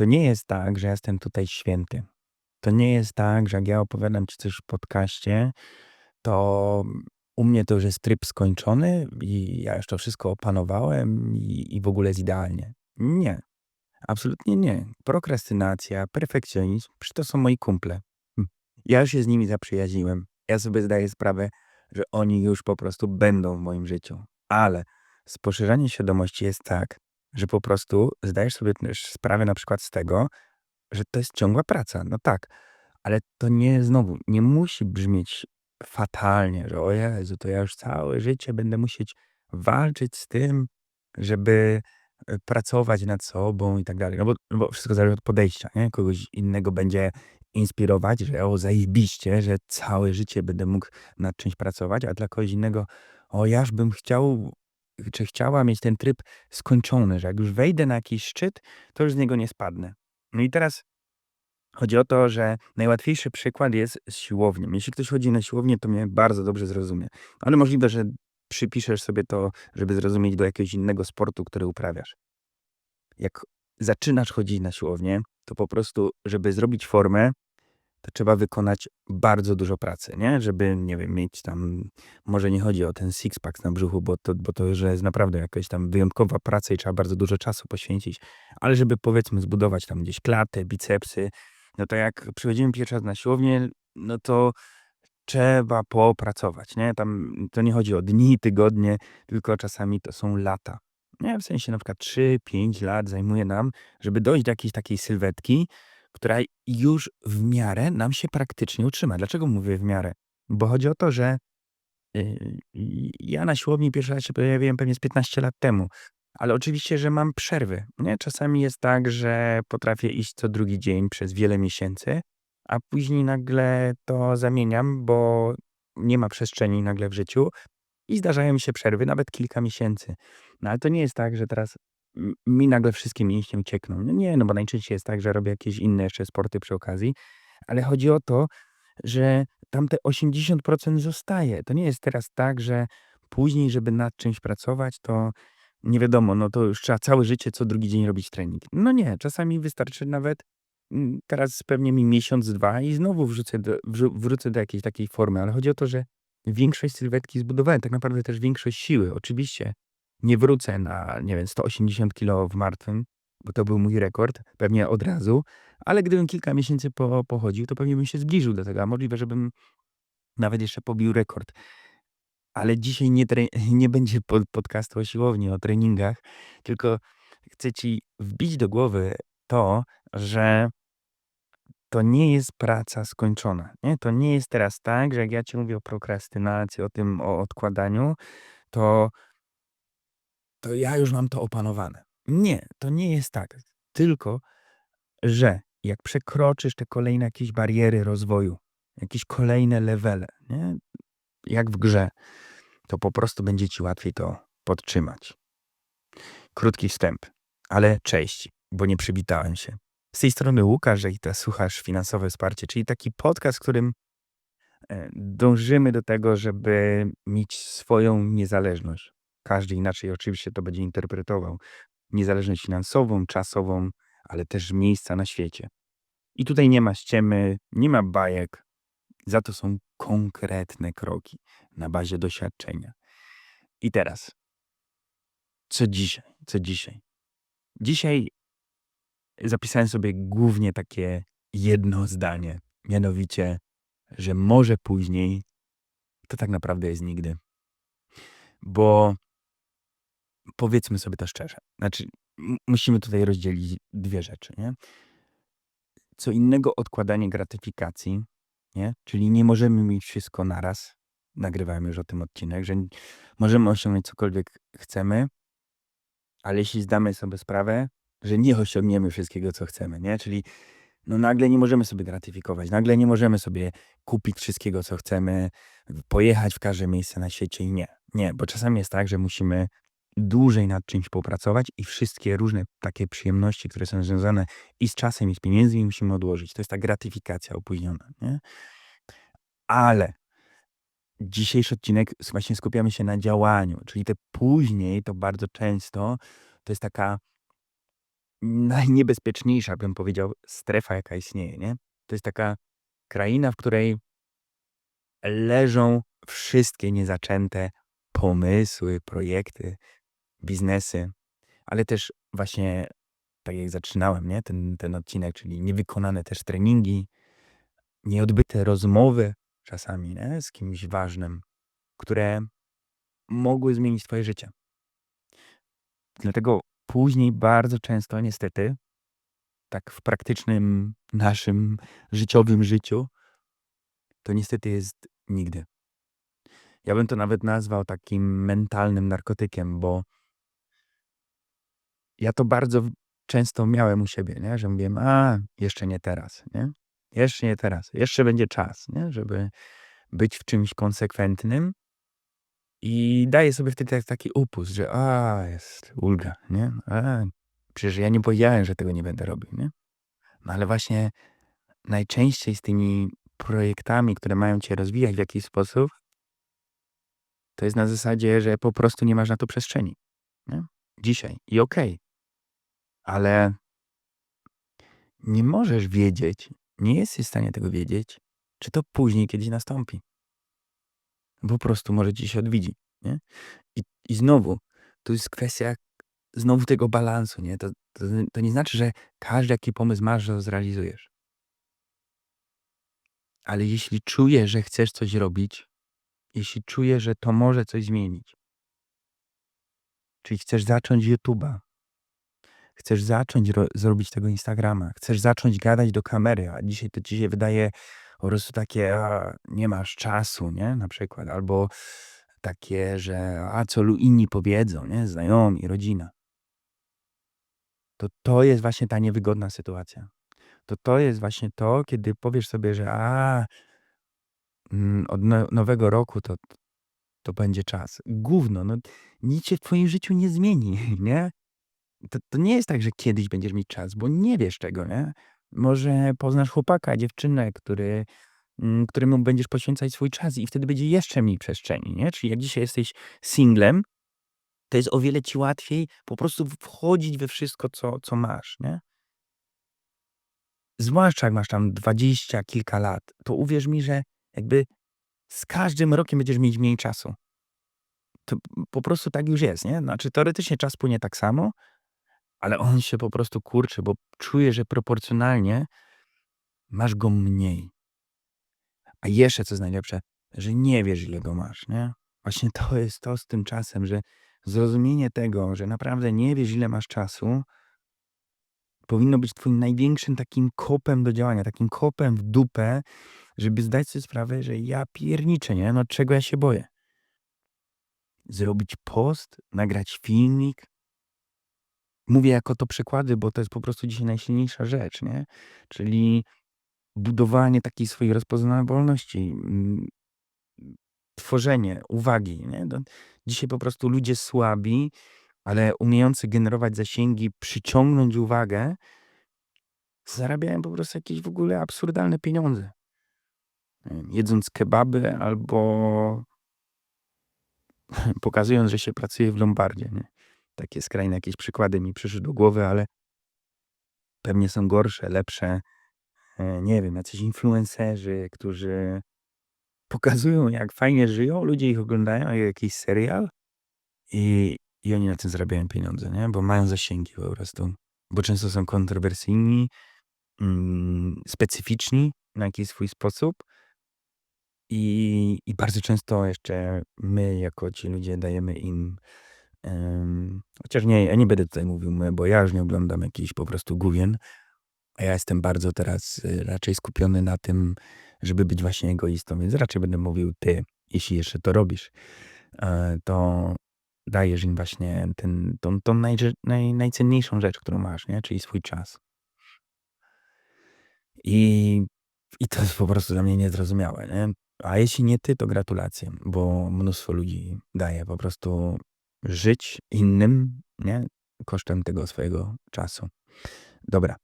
to nie jest tak, że jestem tutaj święty. To nie jest tak, że jak ja opowiadam ci coś w podcaście, to u mnie to już jest tryb skończony i ja już to wszystko opanowałem i, i w ogóle jest idealnie. Nie. Absolutnie nie. Prokrastynacja, perfekcjonizm, przecież to są moi kumple. Hm. Ja już się z nimi zaprzyjaźniłem. Ja sobie zdaję sprawę, że oni już po prostu będą w moim życiu. Ale z poszerzaniem świadomości jest tak, że po prostu zdajesz sobie też sprawę na przykład z tego, że to jest ciągła praca. No tak, ale to nie znowu, nie musi brzmieć fatalnie, że o Jezu, to ja już całe życie będę musieć walczyć z tym, żeby e, pracować nad sobą i tak dalej. No bo, no bo wszystko zależy od podejścia, nie? Kogoś innego będzie inspirować, że o zajebiście, że całe życie będę mógł nad czymś pracować, a dla kogoś innego o jaż bym chciał, czy chciała mieć ten tryb skończony, że jak już wejdę na jakiś szczyt, to już z niego nie spadnę. No i teraz chodzi o to, że najłatwiejszy przykład jest z siłownią. Jeśli ktoś chodzi na siłownię, to mnie bardzo dobrze zrozumie. Ale możliwe, że przypiszesz sobie to, żeby zrozumieć do jakiegoś innego sportu, który uprawiasz. Jak zaczynasz chodzić na siłownię, to po prostu, żeby zrobić formę, to trzeba wykonać bardzo dużo pracy, nie? Żeby, nie wiem, mieć tam, może nie chodzi o ten six-pack na brzuchu, bo to, bo to już jest naprawdę jakaś tam wyjątkowa praca i trzeba bardzo dużo czasu poświęcić, ale żeby powiedzmy zbudować tam gdzieś klatę, bicepsy, no to jak przychodzimy pierwszy raz na siłownię, no to trzeba popracować, nie? Tam to nie chodzi o dni, tygodnie, tylko czasami to są lata. Nie, w sensie na przykład 3-5 lat zajmuje nam, żeby dojść do jakiejś takiej sylwetki, która już w miarę nam się praktycznie utrzyma. Dlaczego mówię w miarę? Bo chodzi o to, że yy, ja na siłowni pierwszy raz się pojawiłem pewnie z 15 lat temu. Ale oczywiście, że mam przerwy. Nie? Czasami jest tak, że potrafię iść co drugi dzień przez wiele miesięcy, a później nagle to zamieniam, bo nie ma przestrzeni nagle w życiu i zdarzają mi się przerwy, nawet kilka miesięcy. No ale to nie jest tak, że teraz mi nagle wszystkie mięśnie uciekną. No nie, no bo najczęściej jest tak, że robię jakieś inne jeszcze sporty przy okazji, ale chodzi o to, że tamte 80% zostaje. To nie jest teraz tak, że później, żeby nad czymś pracować, to nie wiadomo, no to już trzeba całe życie co drugi dzień robić trening. No nie, czasami wystarczy nawet mm, teraz pewnie mi miesiąc, dwa i znowu wrzucę do, wrócę do jakiejś takiej formy, ale chodzi o to, że większość sylwetki zbudowałem, tak naprawdę też większość siły. Oczywiście nie wrócę na, nie wiem, 180 kg w martwym, bo to był mój rekord, pewnie od razu, ale gdybym kilka miesięcy po, pochodził, to pewnie bym się zbliżył do tego, a możliwe, żebym nawet jeszcze pobił rekord. Ale dzisiaj nie, nie będzie pod, podcastu o siłowni, o treningach, tylko chcę ci wbić do głowy to, że to nie jest praca skończona. Nie? To nie jest teraz tak, że jak ja ci mówię o prokrastynacji, o tym, o odkładaniu, to to ja już mam to opanowane. Nie, to nie jest tak. Tylko, że jak przekroczysz te kolejne jakieś bariery rozwoju, jakieś kolejne levele, nie? jak w grze, to po prostu będzie ci łatwiej to podtrzymać. Krótki wstęp, ale cześć, bo nie przywitałem się. Z tej strony Łukasz, i teraz słuchasz Finansowe Wsparcie, czyli taki podcast, w którym e, dążymy do tego, żeby mieć swoją niezależność. Każdy inaczej oczywiście to będzie interpretował. Niezależność finansową, czasową, ale też miejsca na świecie. I tutaj nie ma ściemy, nie ma bajek, za to są konkretne kroki na bazie doświadczenia. I teraz, co dzisiaj? Co dzisiaj? Dzisiaj zapisałem sobie głównie takie jedno zdanie, mianowicie, że może później to tak naprawdę jest nigdy. Bo powiedzmy sobie to szczerze. Znaczy, musimy tutaj rozdzielić dwie rzeczy, nie? Co innego odkładanie gratyfikacji, nie? Czyli nie możemy mieć wszystko naraz. Nagrywałem już o tym odcinek, że możemy osiągnąć cokolwiek chcemy, ale jeśli zdamy sobie sprawę, że nie osiągniemy wszystkiego, co chcemy, nie? Czyli no nagle nie możemy sobie gratyfikować, nagle nie możemy sobie kupić wszystkiego, co chcemy, pojechać w każde miejsce na świecie i nie. Nie, bo czasami jest tak, że musimy dłużej nad czymś popracować i wszystkie różne takie przyjemności, które są związane i z czasem, i z pieniędzmi musimy odłożyć. To jest ta gratyfikacja opóźniona, nie? Ale dzisiejszy odcinek właśnie skupiamy się na działaniu, czyli te później to bardzo często to jest taka najniebezpieczniejsza, bym powiedział, strefa, jaka istnieje, nie? To jest taka kraina, w której leżą wszystkie niezaczęte pomysły, projekty, biznesy, ale też właśnie tak jak zaczynałem, nie? Ten, ten odcinek, czyli niewykonane też treningi, nieodbyte rozmowy czasami, nie? Z kimś ważnym, które mogły zmienić twoje życie. Dlatego później bardzo często niestety, tak w praktycznym naszym życiowym życiu, to niestety jest nigdy. Ja bym to nawet nazwał takim mentalnym narkotykiem, bo ja to bardzo często miałem u siebie, nie? że mówiłem, a jeszcze nie teraz, nie? Jeszcze nie teraz, jeszcze będzie czas, nie? żeby być w czymś konsekwentnym i daję sobie wtedy tak- taki upust, że a, jest ulga, nie? A, przecież ja nie powiedziałem, że tego nie będę robił, nie? No ale właśnie najczęściej z tymi projektami, które mają cię rozwijać w jakiś sposób, to jest na zasadzie, że po prostu nie masz na to przestrzeni. Nie? Dzisiaj. I okej. Ale nie możesz wiedzieć, nie jesteś w stanie tego wiedzieć, czy to później kiedyś nastąpi. Po prostu może ci się odwiedzi. Nie? I, I znowu, to jest kwestia znowu tego balansu. Nie? To, to, to nie znaczy, że każdy jaki pomysł masz, że zrealizujesz. Ale jeśli czujesz, że chcesz coś robić, jeśli czujesz, że to może coś zmienić, czyli chcesz zacząć YouTube'a, chcesz zacząć ro- zrobić tego Instagrama, chcesz zacząć gadać do kamery, a dzisiaj to ci się wydaje po prostu takie, a, nie masz czasu, nie? Na przykład, albo takie, że a co inni powiedzą, nie? Znajomi, rodzina. To to jest właśnie ta niewygodna sytuacja. To to jest właśnie to, kiedy powiesz sobie, że a mm, od no, nowego roku to, to będzie czas. Gówno, no nic się w twoim życiu nie zmieni, nie? To, to nie jest tak, że kiedyś będziesz mieć czas, bo nie wiesz czego, nie? Może poznasz chłopaka, dziewczynę, który, mm, któremu będziesz poświęcać swój czas i wtedy będzie jeszcze mniej przestrzeni, nie? Czyli jak dzisiaj jesteś singlem, to jest o wiele ci łatwiej po prostu wchodzić we wszystko, co, co masz, nie? Zwłaszcza jak masz tam dwadzieścia kilka lat, to uwierz mi, że jakby z każdym rokiem będziesz mieć mniej czasu. To po prostu tak już jest, nie? Znaczy teoretycznie czas płynie tak samo, ale on się po prostu kurczy, bo czuje, że proporcjonalnie masz go mniej. A jeszcze co jest najlepsze, że nie wiesz ile go masz, nie? Właśnie to jest to z tym czasem, że zrozumienie tego, że naprawdę nie wiesz ile masz czasu, powinno być twoim największym takim kopem do działania, takim kopem w dupę, żeby zdać sobie sprawę, że ja pierniczę, nie? No czego ja się boję? Zrobić post, nagrać filmik. Mówię jako to przykłady, bo to jest po prostu dzisiaj najsilniejsza rzecz, nie? Czyli budowanie takiej swojej rozpoznawalności, mm, tworzenie uwagi, nie? Dzisiaj po prostu ludzie słabi, ale umiejący generować zasięgi, przyciągnąć uwagę, zarabiają po prostu jakieś w ogóle absurdalne pieniądze. Jedząc kebaby albo pokazując, że się pracuje w Lombardzie. Nie? Takie skrajne jakieś przykłady mi przyszły do głowy, ale pewnie są gorsze, lepsze. E, Nie wiem, jacyś influencerzy, którzy pokazują, jak fajnie żyją, ludzie ich oglądają, jak jakiś serial i, i oni na tym zarabiają pieniądze, nie? Bo mają zasięgi po prostu. Bo często są kontrowersyjni, mm, specyficzni na jakiś swój sposób i, i bardzo często jeszcze my, jako ci ludzie, dajemy im. Chociaż nie, ja nie będę tutaj mówił bo ja już nie oglądam jakichś po prostu główien, a ja jestem bardzo teraz y, raczej skupiony na tym, żeby być właśnie egoistą, więc raczej będę mówił ty, jeśli jeszcze to robisz, e, to dajesz im właśnie ten, tą, tą najrze- naj, najcenniejszą rzecz, którą masz, nie? czyli swój czas. I, I to jest po prostu dla mnie niezrozumiałe. Nie? A jeśli nie ty, to gratulacje, bo mnóstwo ludzi daje po prostu żyć innym, nie? Kosztem tego swojego czasu. Dobra,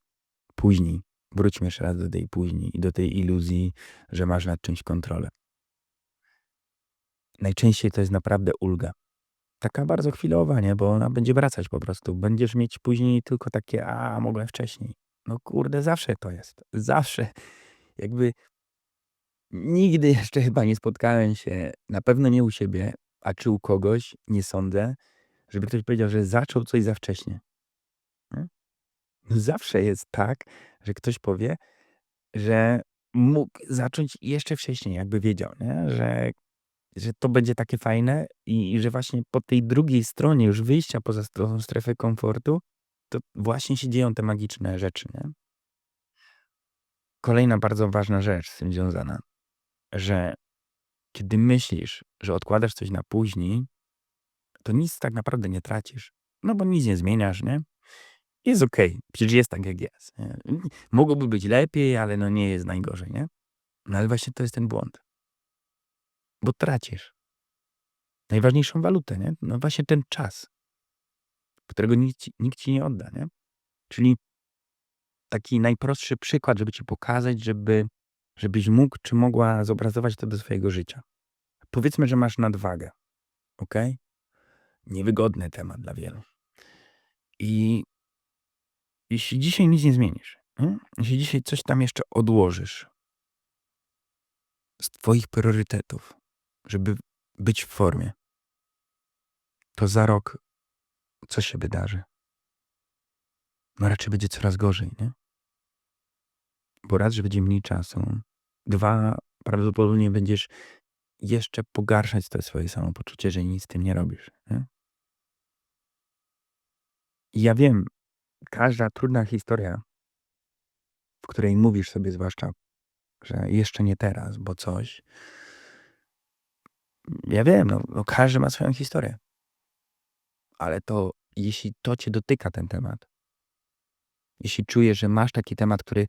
później. Wróćmy jeszcze raz do tej później i do tej iluzji, że masz nad czymś kontrolę. Najczęściej to jest naprawdę ulga. Taka bardzo chwilowa, nie, bo ona będzie wracać po prostu. Będziesz mieć później tylko takie: „A, mogłem wcześniej”. No kurde, zawsze to jest. Zawsze. Jakby nigdy jeszcze chyba nie spotkałem się, na pewno nie u siebie, a czy u kogoś, nie sądzę, żeby ktoś powiedział, że zaczął coś za wcześnie. Nie? Zawsze jest tak, że ktoś powie, że mógł zacząć jeszcze wcześniej, jakby wiedział, nie, że że to będzie takie fajne i i że właśnie po tej drugiej stronie już wyjścia poza tą strefę komfortu, to właśnie się dzieją te magiczne rzeczy, nie? Kolejna bardzo ważna rzecz z tym związana, że kiedy myślisz, że odkładasz coś na później, to nic tak naprawdę nie tracisz. No bo nic nie zmieniasz, nie? Jest okej, przecież jest tak jak jest, nie? Mogłoby być lepiej, ale no nie jest najgorzej, nie? No ale właśnie to jest ten błąd. Bo tracisz. Najważniejszą walutę, nie? No właśnie ten czas. Którego nikt nikt ci nie odda, nie? Czyli taki najprostszy przykład, żeby ci pokazać, żeby żebyś mógł czy mogła zobrazować to do swojego życia. Powiedzmy, że masz nadwagę, okej? Niewygodny temat dla wielu. I jeśli dzisiaj nic nie zmienisz, nie? Jeśli dzisiaj coś tam jeszcze odłożysz z twoich priorytetów, żeby być w formie to za rok co się wydarzy? No raczej będzie coraz gorzej, nie? Bo raz, że będzie mniej czasu, dwa, prawdopodobnie będziesz jeszcze pogarszać to swoje samopoczucie, że nic z tym nie robisz, nie? Ja wiem, każda trudna historia w której mówisz sobie zwłaszcza, że jeszcze nie teraz, bo coś ja wiem, no no każdy ma swoją historię. Ale to jeśli to cię dotyka ten temat jeśli czujesz, że masz taki temat, który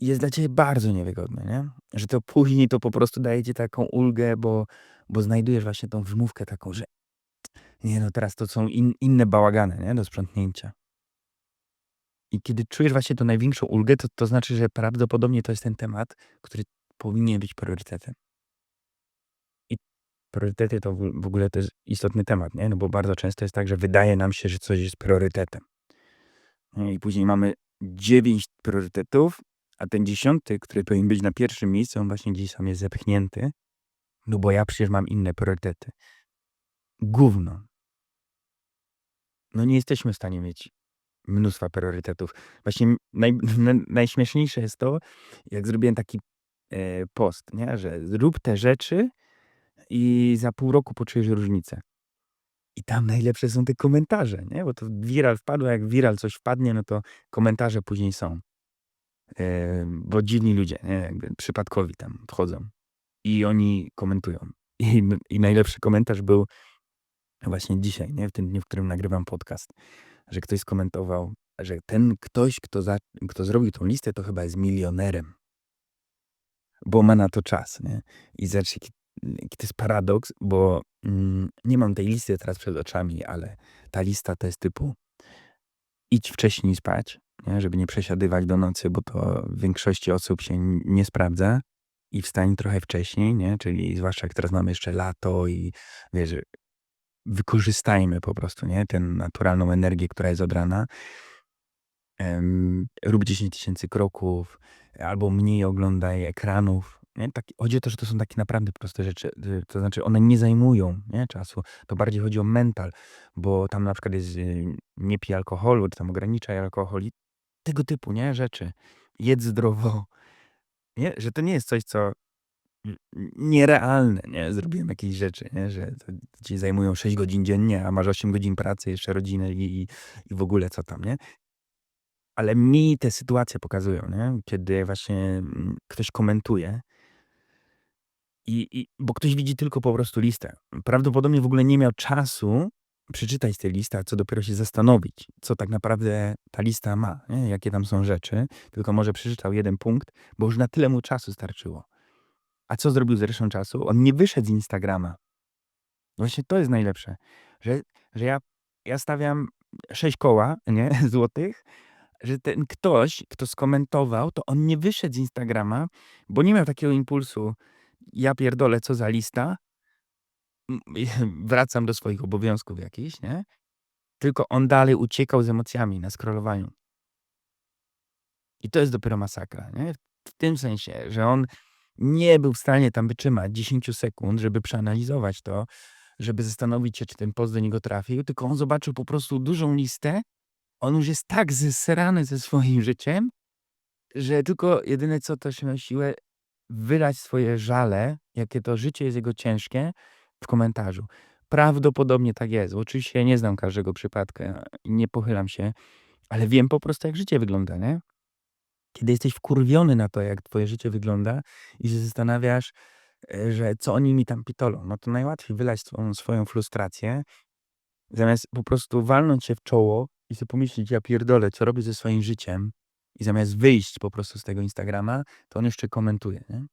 jest dla ciebie bardzo niewygodny, nie? Że to później to po prostu daje ci taką ulgę, bo bo znajdujesz właśnie tą wymówkę taką, że nie no, teraz to są in inne bałagany, nie, do sprzątnięcia. I kiedy czujesz właśnie tą największą ulgę, to to znaczy, że prawdopodobnie to jest ten temat, który powinien być priorytetem. I priorytety to w w ogóle to jest istotny temat, nie? No bo bardzo często jest tak, że wydaje nam się, że coś jest priorytetem. Nie, i później mamy 9 priorytetów, a ten 10, który powinien być na pierwszym miejscu, on właśnie gdzieś tam jest zepchnięty, no bo ja przecież mam inne priorytety. Gówno. No nie jesteśmy w stanie mieć mnóstwa priorytetów. Właśnie naj n najśmieszniejsze jest to, jak zrobiłem taki, e, post, nie, że zrób te rzeczy i za pół roku poczujesz różnicę. I tam najlepsze są te komentarze, nie? Bo to viral wpadło, jak viral coś wpadnie, no to komentarze później są. Yy, bo dziwni ludzie, nie? Jakby przypadkowi tam wchodzą i oni komentują. I i najlepszy komentarz był właśnie dzisiaj, nie? W tym dniu, w którym nagrywam podcast, że ktoś skomentował, że ten ktoś, kto za kto zrobił tą listę, to chyba jest milionerem. Bo ma na to czas, nie? I zobacz, jaki jaki to jest paradoks, bo, mm, nie mam tej listy teraz przed oczami, ale ta lista to jest typu idź wcześniej spać, nie, żeby nie przesiadywać do nocy, bo to w większości osób się nie sprawdza. I wstań trochę wcześniej, nie, czyli zwłaszcza jak teraz mamy jeszcze lato i wiesz, wykorzystajmy po prostu, nie, tę naturalną energię, która jest od rana. Em, rób 10 tysięcy kroków, albo mniej oglądaj ekranów, nie? Taki chodzi o to, że to są takie naprawdę proste rzeczy. Y, to znaczy one nie zajmują, nie, czasu. To bardziej chodzi o mental, bo tam na przykład jest, y, nie pij alkoholu, czy tam ograniczaj alkohol i tego typu, nie, rzeczy. Jedz zdrowo, nie? Że to nie jest coś, co nierealne, nie? Zrobiłem jakieś rzeczy, nie? Że ci zajmują 6 godzin dziennie, a masz 8 godzin pracy, jeszcze rodzinę i i i w ogóle co tam, nie? Ale mi te sytuacje pokazują, nie? Kiedy właśnie, mm, ktoś komentuje i i bo ktoś widzi tylko po prostu listę. Prawdopodobnie w ogóle nie miał czasu przeczytać tej listy, a co dopiero się zastanowić, co tak naprawdę ta lista ma, nie? Jakie tam są rzeczy, tylko może przeczytał jeden punkt, bo już na tyle mu czasu starczyło. A co zrobił z resztą czasu? On nie wyszedł z Instagrama. Właśnie to jest najlepsze, że że ja ja stawiam 6 koła, nie, złotych, że ten ktoś, kto skomentował, to on nie wyszedł z Instagrama, bo nie miał takiego impulsu: „Ja pierdolę, co za lista” wracam do swoich obowiązków jakichś, nie? Tylko on dalej uciekał z emocjami na scrollowaniu. I to jest dopiero masakra, nie? W tym sensie, że on nie był w stanie tam wytrzymać 10 sekund, żeby przeanalizować to, żeby zastanowić się, czy ten post do niego trafił, tylko on zobaczył po prostu dużą listę. On już jest tak zesrany ze swoim życiem, że tylko jedyne co to się na siłę wylać swoje żale, jakie to życie jest jego ciężkie, w komentarzu. Prawdopodobnie tak jest. Oczywiście ja nie znam każdego przypadku nie pochylam się, ale wiem po prostu, jak życie wygląda, nie? Kiedy jesteś wkurwiony na to, jak twoje życie wygląda i się zastanawiasz, e, że co oni mi tam pitolą, no to najłatwiej wylać swoją, swoją frustrację, zamiast po prostu walnąć się w czoło i sobie pomyśleć, ja pierdolę, co robię ze swoim życiem i zamiast wyjść po prostu z tego Instagrama, to on jeszcze komentuje, nie?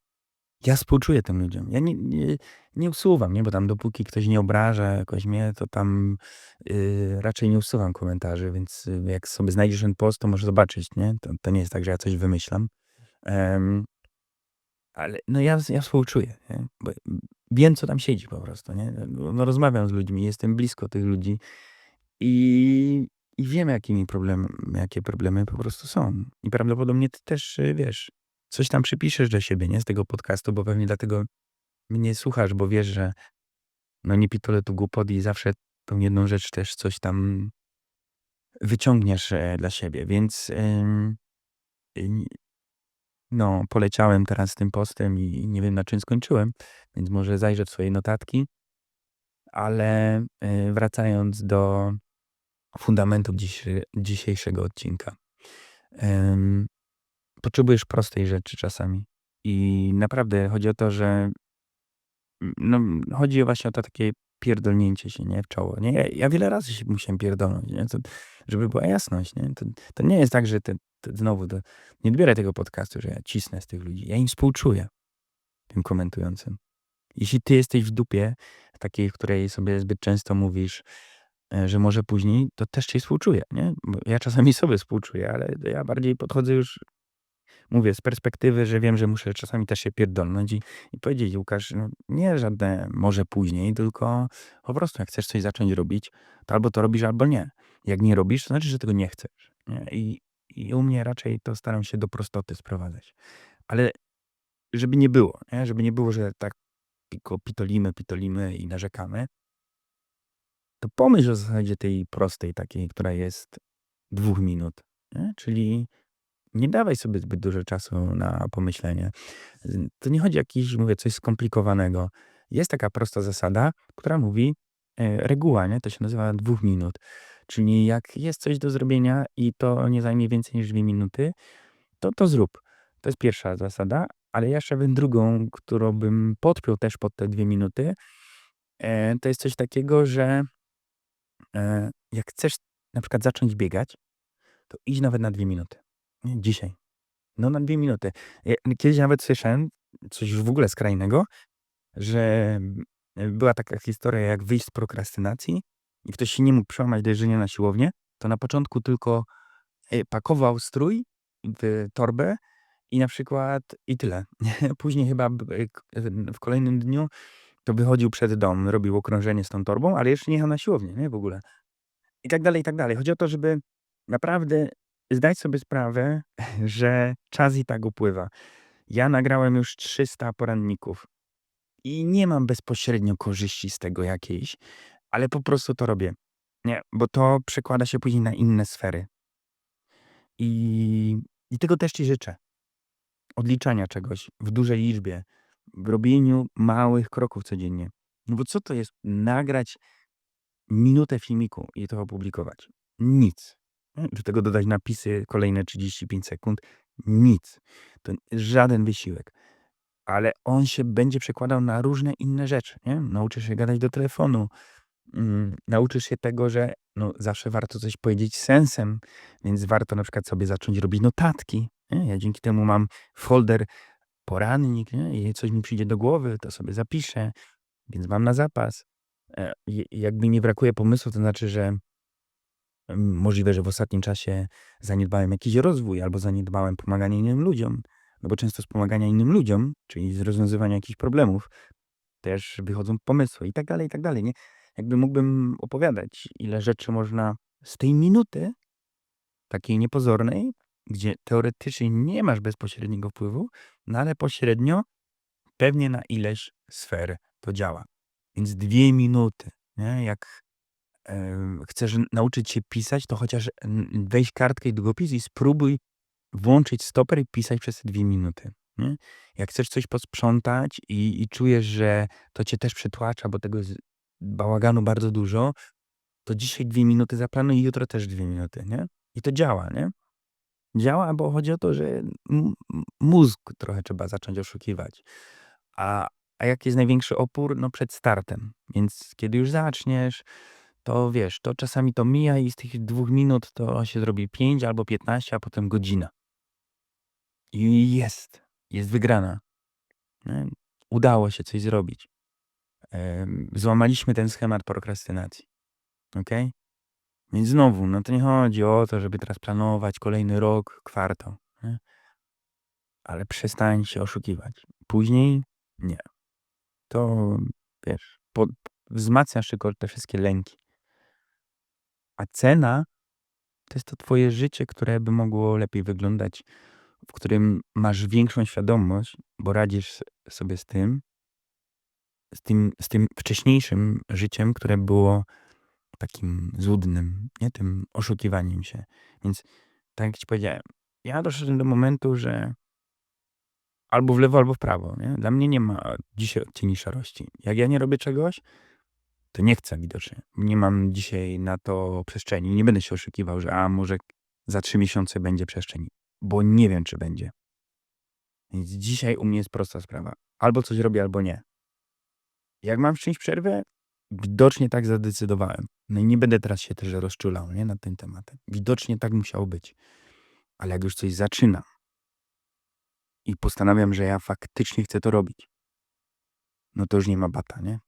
Ja współczuję tym ludziom. Ja nie, nie, nie usuwam, nie? Bo tam dopóki ktoś nie obraża jakoś mnie, to tam yy, raczej nie usuwam komentarzy, więc y, jak sobie znajdziesz ten post, to możesz zobaczyć, nie? To, to nie jest tak, że ja coś wymyślam. Ale no ja, ja współczuję, nie? Bo wiem, co tam siedzi po prostu, nie? No rozmawiam z ludźmi, jestem blisko tych ludzi i, i wiem, jakimi problem, jakie problemy po prostu są. I prawdopodobnie ty też, y, wiesz, coś tam przypiszesz do siebie, nie? Z tego podcastu, bo pewnie dlatego mnie słuchasz, bo wiesz, że no nie pitole tu głupot i zawsze tą jedną rzecz też coś tam wyciągniesz e, dla siebie, więc ym, y, no, poleciałem teraz tym postem i nie wiem na czym skończyłem, więc może zajrzę w swoje notatki, ale y, wracając do fundamentów dzisiejszy, dzisiejszego odcinka. Ym, potrzebujesz prostej rzeczy czasami. I naprawdę chodzi o to, że no, chodzi właśnie o to takie pierdolnięcie się nie, w czoło. Nie? Ja, ja wiele razy się musiałem pierdolnąć, nie? To, żeby była jasność. Nie? To, to nie jest tak, że te, te, znowu to, nie odbieraj tego podcastu, że ja cisnę z tych ludzi. Ja im współczuję, tym komentującym. Jeśli ty jesteś w dupie, takiej, w której sobie zbyt często mówisz, e, że może później, to też cię współczuję. Nie? Ja czasami sobie współczuję, ale ja bardziej podchodzę już mówię z perspektywy, że wiem, że muszę czasami też się pierdolnąć i, i powiedzieć, Łukasz, no nie żadne może później, tylko po prostu jak chcesz coś zacząć robić, to albo to robisz, albo nie. Jak nie robisz, to znaczy, że tego nie chcesz. Nie? I, I u mnie raczej to staram się do prostoty sprowadzać. Ale żeby nie było, nie? żeby nie było, że tak tylko pitolimy, pitolimy i narzekamy, to pomyśl o zasadzie tej prostej, takiej, która jest dwóch minut. Nie? Czyli nie dawaj sobie zbyt dużo czasu na pomyślenie. To nie chodzi o jakiś, mówię, coś skomplikowanego. Jest taka prosta zasada, która mówi, e, reguła, nie? To się nazywa dwóch minut. Czyli jak jest coś do zrobienia i to nie zajmie więcej niż dwie minuty, to to zrób. To jest pierwsza zasada, ale jeszcze bym drugą, którą bym podpiął też pod te dwie minuty, e, to jest coś takiego, że e, jak chcesz na przykład zacząć biegać, to idź nawet na dwie minuty. Dzisiaj. No na dwie minuty. kiedyś nawet słyszałem coś w ogóle skrajnego, że była taka historia, jak wyjść z prokrastynacji i ktoś się nie mógł przełamać do jeżdżenia na siłownię, to na początku tylko e, pakował strój w torbę i na przykład i tyle. Później chyba w kolejnym dniu to wychodził przed dom, robił okrążenie z tą torbą, ale jeszcze nie jechał na siłownię, nie, w ogóle. I tak dalej, i tak dalej. Chodzi o to, żeby naprawdę zdać sobie sprawę, że czas i tak upływa. Ja nagrałem już 300 poranników i nie mam bezpośrednio korzyści z tego jakiejś, ale po prostu to robię. Nie, bo to przekłada się później na inne sfery. I, i tego też ci życzę. Odliczania czegoś w dużej liczbie, w robieniu małych kroków codziennie. No bo co to jest nagrać minutę filmiku i to opublikować? Nic. Do tego dodać napisy kolejne 35 sekund. Nic. To żaden wysiłek. Ale on się będzie przekładał na różne inne rzeczy. Nie? Nauczysz się gadać do telefonu. Mm, nauczysz się tego, że no, zawsze warto coś powiedzieć sensem, więc warto na przykład sobie zacząć robić notatki. Nie? Ja dzięki temu mam folder porannik nie? i coś mi przyjdzie do głowy, to sobie zapiszę, więc mam na zapas. E, jakby nie brakuje pomysłu, to znaczy, że Możliwe, że w ostatnim czasie zaniedbałem jakiś rozwój albo zaniedbałem pomaganie innym ludziom. No bo często z pomagania innym ludziom, czyli z rozwiązywania jakichś problemów, też wychodzą pomysły i tak dalej, i tak dalej, nie? Jakby mógłbym opowiadać, ile rzeczy można z tej minuty, takiej niepozornej, gdzie teoretycznie nie masz bezpośredniego wpływu, no ale pośrednio pewnie na ileś sfer to działa. Więc dwie minuty, nie? Jak chcesz nauczyć się pisać, to chociaż weź kartkę i długopis i spróbuj włączyć stoper i pisać przez te dwie minuty. Nie? Jak chcesz coś posprzątać i, i czujesz, że to cię też przytłacza, bo tego jest bałaganu bardzo dużo, to dzisiaj dwie minuty zaplanuj i jutro też dwie minuty, nie? I to działa, nie? Działa, bo chodzi o to, że mózg trochę trzeba zacząć oszukiwać. A, a jaki jest największy opór? No przed startem. Więc kiedy już zaczniesz, to wiesz, to czasami to mija i z tych dwóch minut to się zrobi pięć albo piętnaście, a potem godzina. I jest, jest wygrana. Udało się coś zrobić. Złamaliśmy ten schemat prokrastynacji. ok? Więc znowu, no to nie chodzi o to, żeby teraz planować kolejny rok, kwartał. Nie? Ale przestań się oszukiwać. Później nie. To wiesz, po, wzmacniasz tylko te wszystkie lęki. A cena to jest to twoje życie, które by mogło lepiej wyglądać, w którym masz większą świadomość, bo radzisz sobie z tym, z tym, z tym wcześniejszym życiem, które było takim złudnym, nie tym oszukiwaniem się. Więc tak jak ci powiedziałem, ja doszedłem do momentu, że albo w lewo, albo w prawo. Nie? Dla mnie nie ma dzisiaj odcieni szarości. Jak ja nie robię czegoś, to nie chcę widocznie. Nie mam dzisiaj na to przestrzeni. Nie będę się oszukiwał, że a może za trzy miesiące będzie przestrzeń, bo nie wiem, czy będzie. Więc dzisiaj u mnie jest prosta sprawa. Albo coś robię, albo nie. Jak mam wziąć przerwę, widocznie tak zadecydowałem. No i nie będę teraz się też rozczulał nie, nad tym tematem. Widocznie tak musiało być. Ale jak już coś zaczynam i postanawiam, że ja faktycznie chcę to robić, no to już nie ma bata, nie?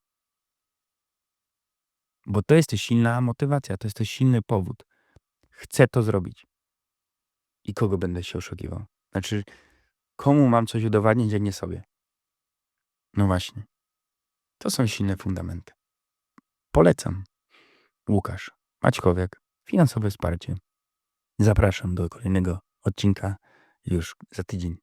Bo to jest silna motywacja, to jest też silny powód. Chcę to zrobić. I kogo będę się oszukiwał? Znaczy, komu mam coś udowadniać, jak nie sobie? No właśnie. To są silne fundamenty. Polecam. Łukasz Maćkowiak, finansowe wsparcie. Zapraszam do kolejnego odcinka już za tydzień.